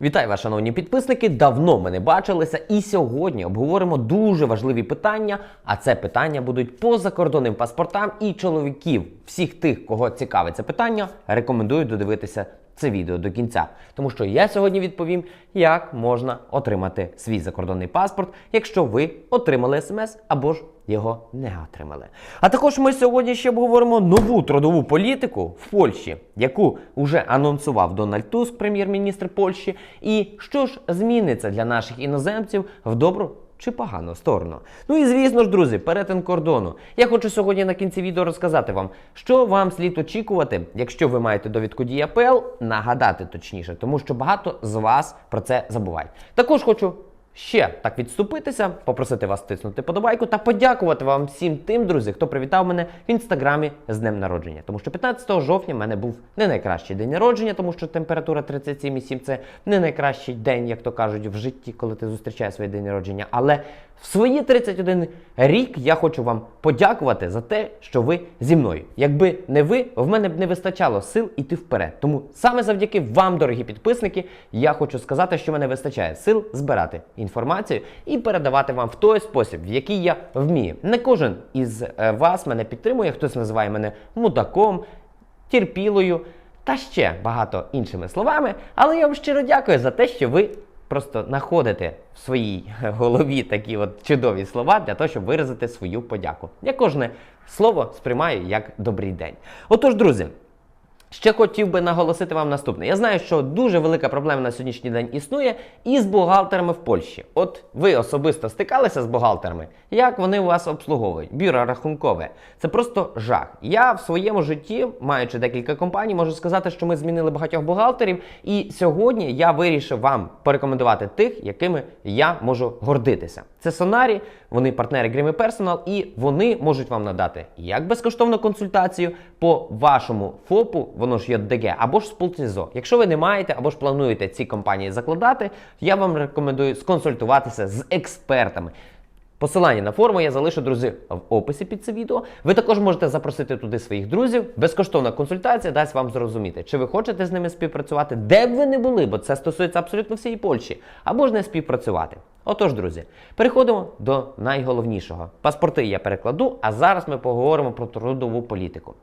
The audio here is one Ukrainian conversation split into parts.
Вітаю вас, шановні підписники. Давно ми не бачилися, і сьогодні обговоримо дуже важливі питання. А це питання будуть по закордонним паспортам і чоловіків. Всіх тих, кого цікавить це питання, рекомендую додивитися це відео до кінця, тому що я сьогодні відповім, як можна отримати свій закордонний паспорт, якщо ви отримали смс або ж його не отримали. А також ми сьогодні ще обговоримо нову трудову політику в Польщі, яку вже анонсував Дональд Туск, прем'єр-міністр Польщі. І що ж зміниться для наших іноземців в добру чи погано сторону. Ну і звісно ж, друзі, перетин кордону. Я хочу сьогодні на кінці відео розказати вам, що вам слід очікувати, якщо ви маєте довідку ДІАПЛ, нагадати точніше, тому що багато з вас про це забувають. Також хочу. Ще так відступитися, попросити вас тиснути подобайку та подякувати вам всім тим, друзі, хто привітав мене в інстаграмі з днем народження. Тому що 15 жовтня в мене був не найкращий день народження, тому що температура 37,7 це не найкращий день, як то кажуть, в житті, коли ти зустрічаєш своє день народження. Але в свої 31 рік я хочу вам подякувати за те, що ви зі мною. Якби не ви, в мене б не вистачало сил іти вперед. Тому саме завдяки вам, дорогі підписники, я хочу сказати, що мене вистачає сил збирати інформацію і передавати вам в той спосіб, в який я вмію. Не кожен із е, вас мене підтримує, хтось називає мене мудаком, терпілою та ще багато іншими словами. Але я вам щиро дякую за те, що ви просто знаходите в своїй голові такі от чудові слова для того, щоб виразити свою подяку. Я кожне слово сприймаю як добрий день. Отож, друзі. Ще хотів би наголосити вам наступне. Я знаю, що дуже велика проблема на сьогоднішній день існує із бухгалтерами в Польщі. От ви особисто стикалися з бухгалтерами, як вони вас обслуговують? Бюро рахункове. Це просто жах. Я в своєму житті, маючи декілька компаній, можу сказати, що ми змінили багатьох бухгалтерів. І сьогодні я вирішив вам порекомендувати тих, якими я можу гордитися. Це Сонарі, вони партнери Гріми Personal, і вони можуть вам надати як безкоштовну консультацію по вашому ФОПу, воно ж ЙДГ, ДГ, або ж сполцізо. Якщо ви не маєте або ж плануєте ці компанії закладати, я вам рекомендую сконсультуватися з експертами. Посилання на форму я залишу, друзі, в описі під це відео. Ви також можете запросити туди своїх друзів. Безкоштовна консультація дасть вам зрозуміти, чи ви хочете з ними співпрацювати, де б ви не були, бо це стосується абсолютно всієї Польщі, або ж не співпрацювати. Отож, друзі, переходимо до найголовнішого. Паспорти я перекладу, а зараз ми поговоримо про трудову політику.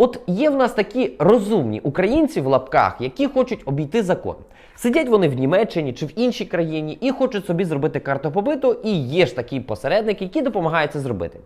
От є в нас такі розумні українці в лапках, які хочуть обійти закон. Сидять вони в Німеччині чи в іншій країні і хочуть собі зробити карту побиту, і є ж такі посередники, які допомагають це зробити.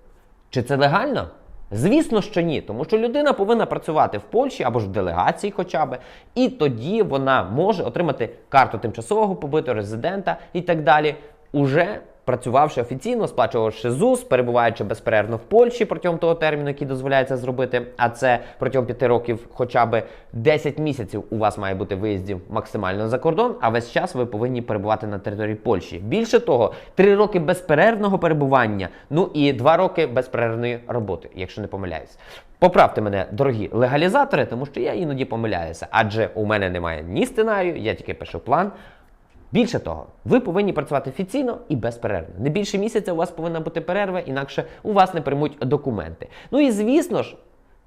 Чи це легально? Звісно, що ні, тому що людина повинна працювати в Польщі або ж в делегації, хоча б, і тоді вона може отримати карту тимчасового побиту, резидента і так далі. Уже працювавши офіційно, сплачувавши ЗУС, перебуваючи безперервно в Польщі протягом того терміну, який дозволяється зробити, а це протягом 5 років, хоча б 10 місяців у вас має бути виїздів максимально за кордон, а весь час ви повинні перебувати на території Польщі. Більше того, 3 роки безперервного перебування, ну і 2 роки безперервної роботи, якщо не помиляюсь. Поправте мене, дорогі легалізатори, тому що я іноді помиляюся, адже у мене немає ні сценарію, я тільки пишу план. Більше того, ви повинні працювати офіційно і безперервно. Не більше місяця у вас повинна бути перерва, інакше у вас не приймуть документи. Ну і звісно ж,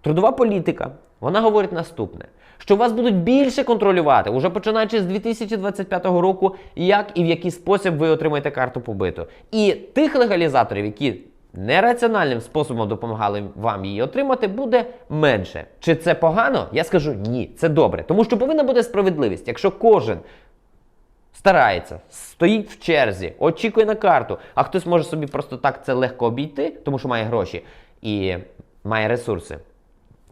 трудова політика, вона говорить наступне: що вас будуть більше контролювати, уже починаючи з 2025 року, як і в який спосіб ви отримаєте карту побиту. І тих легалізаторів, які нераціональним способом допомагали вам її отримати, буде менше. Чи це погано? Я скажу ні, це добре. Тому що повинна бути справедливість. Якщо кожен старається, стоїть в черзі, очікує на карту, а хтось може собі просто так це легко обійти, тому що має гроші і має ресурси.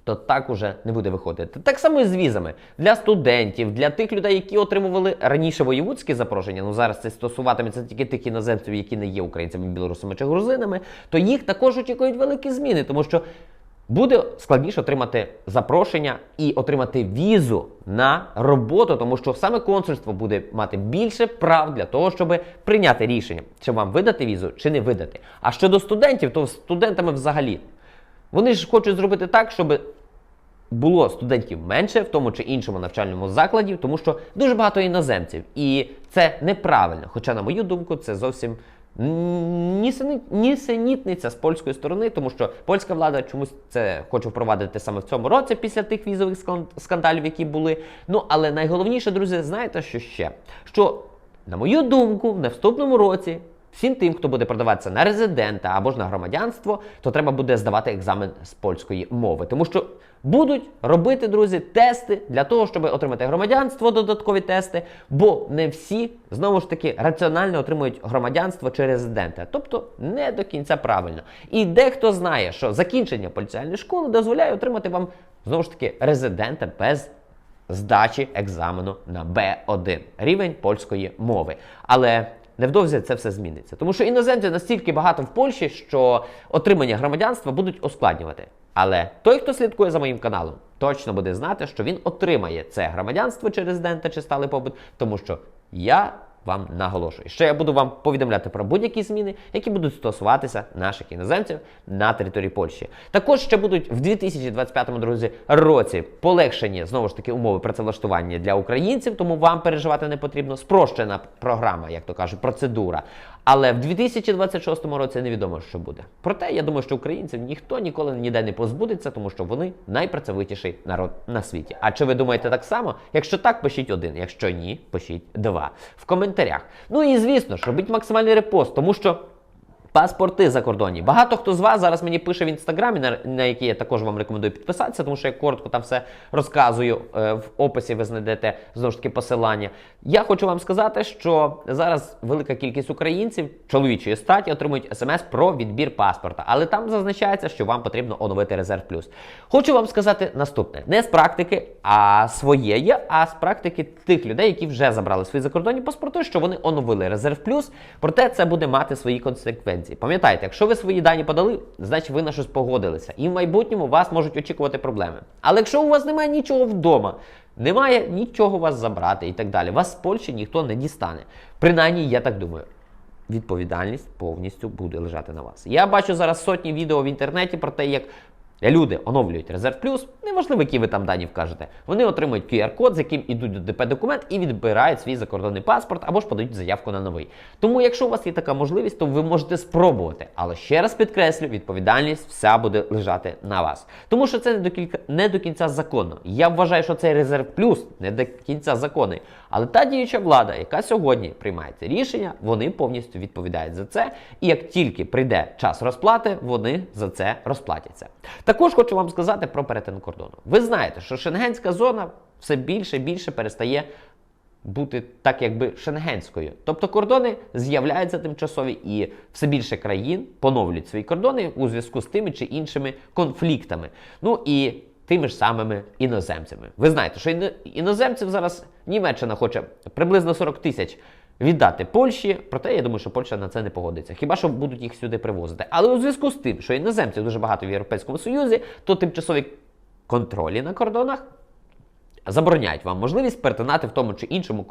То так уже не буде виходити. Так само і з візами для студентів, для тих людей, які отримували раніше воєвудські запрошення. Ну зараз це стосуватиметься тільки тих іноземців, які не є українцями, білорусами чи грузинами, то їх також очікують великі зміни, тому що Буде складніше отримати запрошення і отримати візу на роботу, тому що саме консульство буде мати більше прав для того, щоб прийняти рішення, чи вам видати візу, чи не видати. А щодо студентів, то студентами взагалі вони ж хочуть зробити так, щоб було студентів менше в тому чи іншому навчальному закладі, тому що дуже багато іноземців, і це неправильно. Хоча, на мою думку, це зовсім Нісенітниця з польської сторони, тому що польська влада чомусь це хоче впровадити саме в цьому році після тих візових скандалів, які були. Ну але найголовніше, друзі, знаєте, що ще? Що, на мою думку, в наступному році. Всім тим, хто буде продаватися на резидента або ж на громадянство, то треба буде здавати екзамен з польської мови, тому що будуть робити, друзі, тести для того, щоб отримати громадянство, додаткові тести, бо не всі знову ж таки раціонально отримують громадянство чи резидента, тобто не до кінця правильно. І дехто знає, що закінчення поліціальної школи дозволяє отримати вам знову ж таки резидента без здачі екзамену на Б1 рівень польської мови. Але невдовзі це все зміниться. Тому що іноземців настільки багато в Польщі, що отримання громадянства будуть ускладнювати. Але той, хто слідкує за моїм каналом, точно буде знати, що він отримає це громадянство чи резидента чи сталий побут, тому що я вам наголошую. Ще я буду вам повідомляти про будь-які зміни, які будуть стосуватися наших іноземців на території Польщі. Також ще будуть в 2025 друзі, році полегшені знову ж таки умови працевлаштування для українців, тому вам переживати не потрібно. Спрощена програма, як то кажуть, процедура. Але в 2026 році невідомо, що буде. Проте я думаю, що українців ніхто ніколи ніде не позбудеться, тому що вони найпрацьовитіший народ на світі. А чи ви думаєте так само? Якщо так, пишіть один. Якщо ні, пишіть два в коментарях. Ну і звісно ж, робіть максимальний репост, тому що. Паспорти закордонні. Багато хто з вас зараз мені пише в інстаграмі, на, на який я також вам рекомендую підписатися, тому що я коротко там все розказую. Е, в описі ви знайдете знову ж таки посилання. Я хочу вам сказати, що зараз велика кількість українців чоловічої статі отримують смс про відбір паспорта, але там зазначається, що вам потрібно оновити резерв плюс. Хочу вам сказати наступне: не з практики, а своєї, а з практики тих людей, які вже забрали свої закордонні паспорти, що вони оновили резерв плюс. Проте це буде мати свої консеквенції. Пам'ятайте, якщо ви свої дані подали, значить ви на щось погодилися. І в майбутньому вас можуть очікувати проблеми. Але якщо у вас немає нічого вдома, немає нічого вас забрати і так далі, вас з Польщі ніхто не дістане. Принаймні, я так думаю. Відповідальність повністю буде лежати на вас. Я бачу зараз сотні відео в інтернеті про те, як люди оновлюють резерв плюс, неважливо, які ви там дані вкажете. Вони отримують QR-код, з яким ідуть до ДП документ і відбирають свій закордонний паспорт або ж подають заявку на новий. Тому, якщо у вас є така можливість, то ви можете спробувати. Але ще раз підкреслю, відповідальність вся буде лежати на вас. Тому що це не до кілька не до кінця законно. Я вважаю, що цей резерв плюс не до кінця законний. Але та діюча влада, яка сьогодні приймає це рішення, вони повністю відповідають за це. І як тільки прийде час розплати, вони за це розплатяться. Також хочу вам сказати про перетин кордону. Ви знаєте, що шенгенська зона все більше і більше перестає бути так, якби шенгенською. Тобто кордони з'являються тимчасові, і все більше країн поновлюють свої кордони у зв'язку з тими чи іншими конфліктами. Ну і тими ж самими іноземцями. Ви знаєте, що іноземців зараз Німеччина хоче приблизно 40 тисяч. Віддати Польщі, проте я думаю, що Польща на це не погодиться. Хіба що будуть їх сюди привозити. Але у зв'язку з тим, що іноземців дуже багато в Європейському Союзі, то тимчасові контролі на кордонах забороняють вам можливість перетинати в тому чи іншому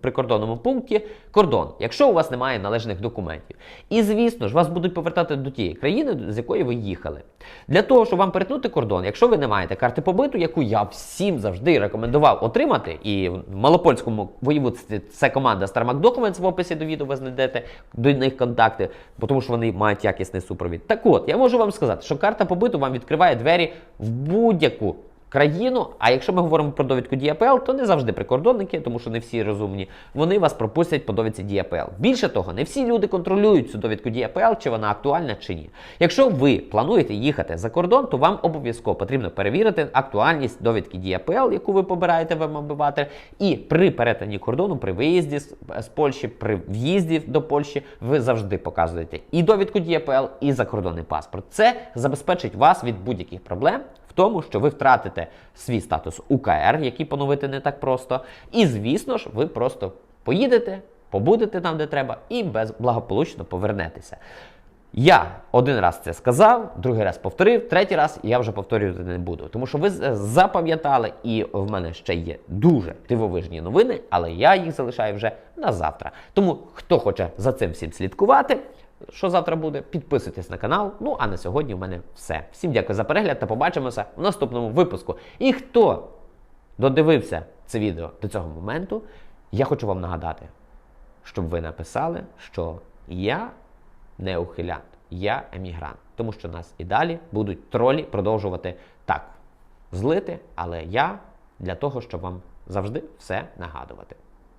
прикордонному пункті кордон, якщо у вас немає належних документів. І звісно ж, вас будуть повертати до тієї країни, з якої ви їхали. Для того, щоб вам перетнути кордон, якщо ви не маєте карти побиту, яку я всім завжди рекомендував отримати, і в Малопольському воєводстві це команда Starmac Documents в описі до відео ви знайдете до них контакти, тому що вони мають якісний супровід. Так от, я можу вам сказати, що карта побиту вам відкриває двері в будь-яку країну. А якщо ми говоримо про довідку ДІАПЛ, то не завжди прикордонники, тому що не всі розумні. Вони вас пропустять по довідці ДІАПЛ. Більше того, не всі люди контролюють цю довідку ДІАПЛ, чи вона актуальна чи ні. Якщо ви плануєте їхати за кордон, то вам обов'язково потрібно перевірити актуальність довідки ДІАПЛ, яку ви побираєте в обиватель. І при перетині кордону, при виїзді з, Польщі, при в'їзді до Польщі, ви завжди показуєте і довідку ДІАПЛ, і закордонний паспорт. Це забезпечить вас від будь-яких проблем тому, що ви втратите свій статус УКР, який поновити не так просто. І, звісно ж, ви просто поїдете, побудете там, де треба, і без благополучно повернетеся. Я один раз це сказав, другий раз повторив, третій раз я вже повторювати не буду. Тому що ви запам'ятали, і в мене ще є дуже дивовижні новини, але я їх залишаю вже на завтра. Тому хто хоче за цим всім слідкувати, що завтра буде, підписуйтесь на канал. Ну а на сьогодні в мене все. Всім дякую за перегляд та побачимося в наступному випуску. І хто додивився це відео до цього моменту, я хочу вам нагадати, щоб ви написали, що я не ухилянт, я емігрант. Тому що нас і далі будуть тролі продовжувати так злити, але я для того, щоб вам завжди все нагадувати.